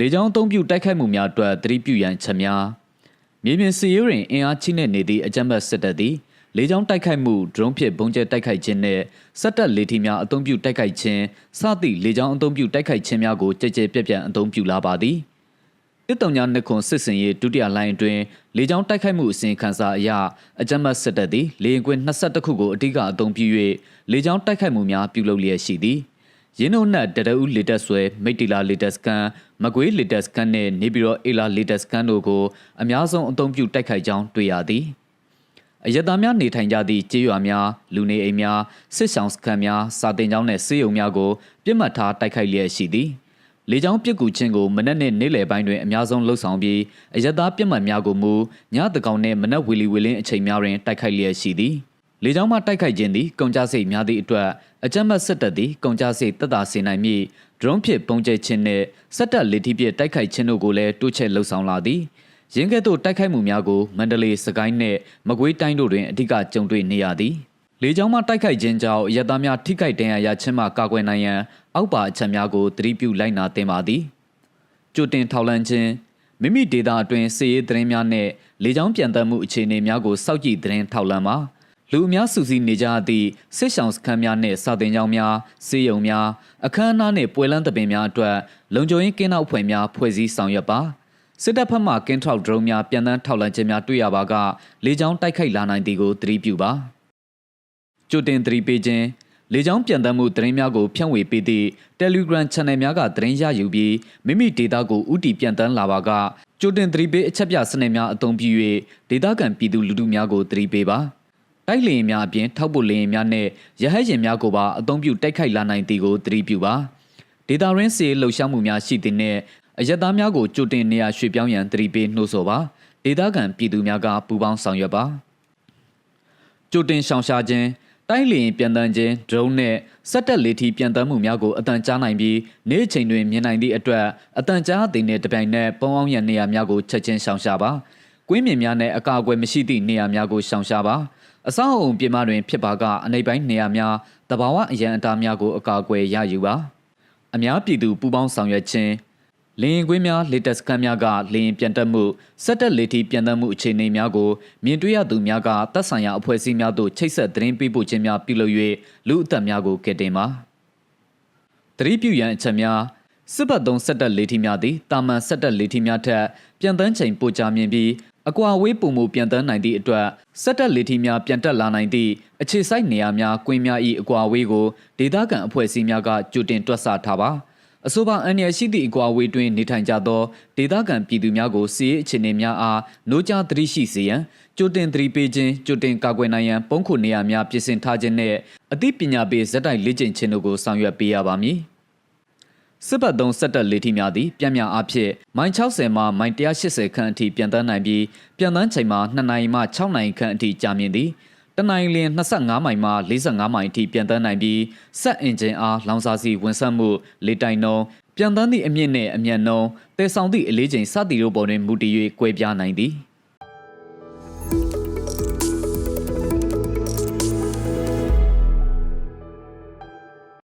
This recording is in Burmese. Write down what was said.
လေကြောင်းအုံပြုတိုက်ခိုက်မှုများအတွက်သတိပြုရန်ချက်များမြေပြင်စီရေးတွင်အင်အားချိနဲ့နေသည့်အကြမ်းဖက်စစ်တပ်သည်လေကြောင်းတိုက်ခိုက်မှုဒရုန်းဖြင့်ပုံကျဲတိုက်ခိုက်ခြင်းနှင့်စက်တပ်လေထီများအုံပြုတိုက်ခိုက်ခြင်းစသည့်လေကြောင်းအုံပြုတိုက်ခိုက်ခြင်းများကိုကြဲကြဲပြန့်ပြန့်အုံပြုလာပါသည်တစ်တုံညာနှစ်ခွန်စစ်စင်ရေးဒုတိယလိုင်းအတွင်းလေကြောင်းတိုက်ခိုက်မှုအစဉ်ခန်းစာအရအကြမ်းဖက်စစ်တပ်သည်လေရင်ကွင်း22ခုကိုအဓိကအုံပြု၍လေကြောင်းတိုက်ခိုက်မှုများပြုလုပ်လျက်ရှိသည် ရင်းနှုတ်နက်တရဦးလေတက်ဆွဲမိတ်တီလာလေတက်စကန်မကွေးလေတက်စကန်နဲ့နေပြည်တော်အေလာလေတက်စကန်တို့ကိုအများဆုံးအုံပြုတိုက်ခိုက်ကြောင်းတွေ့ရသည်အယက်သားများနေထိုင်ကြသည့်ကျေးရွာများလူနေအိမ်များစစ်ဆောင်စခန်းများစာတင်ကျောင်းနှင့်ဆေးရုံများကိုပြစ်မှတ်ထားတိုက်ခိုက်လျက်ရှိသည်လေကြောင်းပစ်ကူခြင်းကိုမနက်နှင့်နေ့လယ်ပိုင်းတွင်အများဆုံးလှုပ်ဆောင်ပြီးအယက်သားပြစ်မှတ်များကိုမူညတကောင်နှင့်မနက်ဝီလီဝီလင်းအချိန်များတွင်တိုက်ခိုက်လျက်ရှိသည် လေကြောင်းမှတိုက်ခိုက်ခြင်းသည်ကုန်ကြစိတ်များသည့်အတွက်အကြမ်းဖက်စစ်တပ်သည်ကုန်ကြစိတ်တက်တာစေနိုင်မည်ဒရုန်းဖြင့်ပုံကျဲခြင်းနှင့်စက်တပ်လေထီဖြင့်တိုက်ခိုက်ခြင်းတို့ကိုလည်းတိုးချဲ့လှုပ်ဆောင်လာသည်ရင်းကဲ့သို့တိုက်ခိုက်မှုများကိုမန္တလေးစကိုင်းနှင့်မကွေးတိုင်းတို့တွင်အဓိကကြုံတွေ့နေရသည်လေကြောင်းမှတိုက်ခိုက်ခြင်းကြောင့်ရတသားများထိခိုက်ဒဏ်ရာရခြင်းမှကာကွယ်နိုင်ရန်အောက်ပါအချက်များကိုသတိပြုလိုက်နာသင့်ပါသည်ကြိုတင်ထောက်လန့်ခြင်းမိမိဒေတာအတွင်းစီရေးသတင်းများနဲ့လေကြောင်းပြန်တက်မှုအခြေအနေများကိုစောင့်ကြည့်သတင်းထောက်လန့်ပါ လူအများစုစည်းနေကြသည့်စစ်ဆောင်စခန်းများနှင့်စာတင်ကျောင်းများစေယုံများအခမ်းအနားနှင့်ပွဲလန်းသပင်များအတွက်လုံခြုံရေးကင်းနောက်ဖွဲ့များဖွဲ့စည်းဆောင်ရွက်ပါစစ်တပ်ဖက်မှကင်းထောက်ဒရုန်းများပြန်တန်းထောက်လန့်ခြင်းများတွေ့ရပါကလေကြောင်းတိုက်ခိုက်လာနိုင်သည်ကိုသတိပြုပါကြိုတင်သတိပေးခြင်းလေကြောင်းပြန်တမ်းမှုသတင်းများကိုဖြန့်ဝေပေးသည့် Telegram Channel များကသတင်းရယူပြီးမိမိဒေတာကိုဥတီပြန်တန်းလာပါကကြိုတင်သတိပေးအချက်ပြစနစ်များအသုံးပြု၍ဒေတာကန်ပြည်သူလူထုများကိုသတိပေးပါ တိုက်လေရင်များအပြင်ထောက်ပို့လေရင်များနဲ့ရဟတ်ရင်များကိုပါအသုံးပြုတိုက်ခိုက်လာနိုင်သည်ကိုသတိပြုပါဒေတာရင်းစေလှုပ်ရှားမှုများရှိသည်နှင့်အယက်သားများကိုကြိုတင်နေရာရွှေ့ပြောင်းရန်သတိပေးနှိုးဆော်ပါဒေတာကန်ပြည်သူများကပူးပေါင်းဆောင်ရွက်ပါကြိုတင်ရှောင်ရှားခြင်းတိုက်လေရင်ပြန်တန်းခြင်းဒရုန်းနဲ့စက်တက်လေထီပြန်တန်းမှုများကိုအတန်ကြားနိုင်ပြီးနေ့ချိန်တွင်မြင်နိုင်သည့်အတွက်အတန်ကြားသည်နှင့်တပြိုင်နက်ပုံအောင်ရန်နေရာများကိုချက်ချင်းရှောင်ရှားပါကွင်းမြင်များနဲ့အကာအကွယ်မရှိသည့်နေရာများကိုရှောင်ရှားပါ အဆောက်အုံပြင်ပတွင်ဖြစ်ပါကအနိပ်ပိုင်းနေရာများတဘာဝအရန်အတားများကိုအကာအကွယ်ရယူပါအများပြည်သူပူးပေါင်းဆောင်ရွက်ခြင်းလင်းရင်ကွင်းများလေတက်စကန်များကလင်းရင်ပြန်တက်မှုစက်တက်လေထီပြန်တက်မှုအခြေအနေများကိုမြင်တွေ့ရသူများကတပ်ဆိုင်ရာအဖွဲ့အစည်းများသို့ချိတ်ဆက်သတင်းပေးပို့ခြင်းများပြုလုပ်၍လူအသက်များကိုကယ်တင်ပါတတိပြုရန်အချက်များစစ်ဘတ်သုံးစက်တက်လေထီများသည်တာမန်စက်တက်လေထီများထက်ပြန်တန်းချိန်ပိုကြမြင့်ပြီး အကွာဝေးပုံမူပြန်တန်းနိုင်သည့်အတွက်စက်တက်လေထီများပြန်တက်လာနိုင်သည့်အခြေစိုက်နေရာများကွင်းများ၏အကွာဝေးကိုဒေသခံအဖွဲ့အစည်းများကကြိုတင်တွက်ဆထားပါအဆိုပါအန်ရရှိသည့်အကွာဝေးတွင်နေထိုင်ကြသောဒေသခံပြည်သူများကိုစီးရေးအခြေအနေများအားနိုးကြားသတိရှိစေရန်ကြိုတင်သတိပေးခြင်းကြိုတင်ကာကွယ်နိုင်ရန်ပုံခုနေရာများပြင်ဆင်ထားခြင်းနှင့်အသိပညာပေးဇက်တိုက်လေ့ကျင့်ခြင်းတို့ကိုဆောင်ရွက်ပေးရပါမည် စစ်ဘတ်သုံးစက်တက်လေထီများသည်ပြန်များအားဖြင့်မိုင်60မှမိုင်180ခန့်အထိပြန်တန်းနိုင်ပြီးပြန်တန်းချိန်မှာ2နိုင်မှ6နိုင်ခန့်အထိကြာမြင့်သည်တနိုင်လျင်25မိုင်မှ45မိုင်အထိပြန်တန်းနိုင်ပြီးစက်အင်ဂျင်အားလောင်စာစီဝင်ဆက်မှုလေတိုင်နှုံပြန်တန်းသည့်အမြင့်နှင့်အမြန်နှုံတည်ဆောင်သည့်အလေးချိန်စသည်တို့ပေါ်တွင်မူတည်၍ကွဲပြားနိုင်သည်။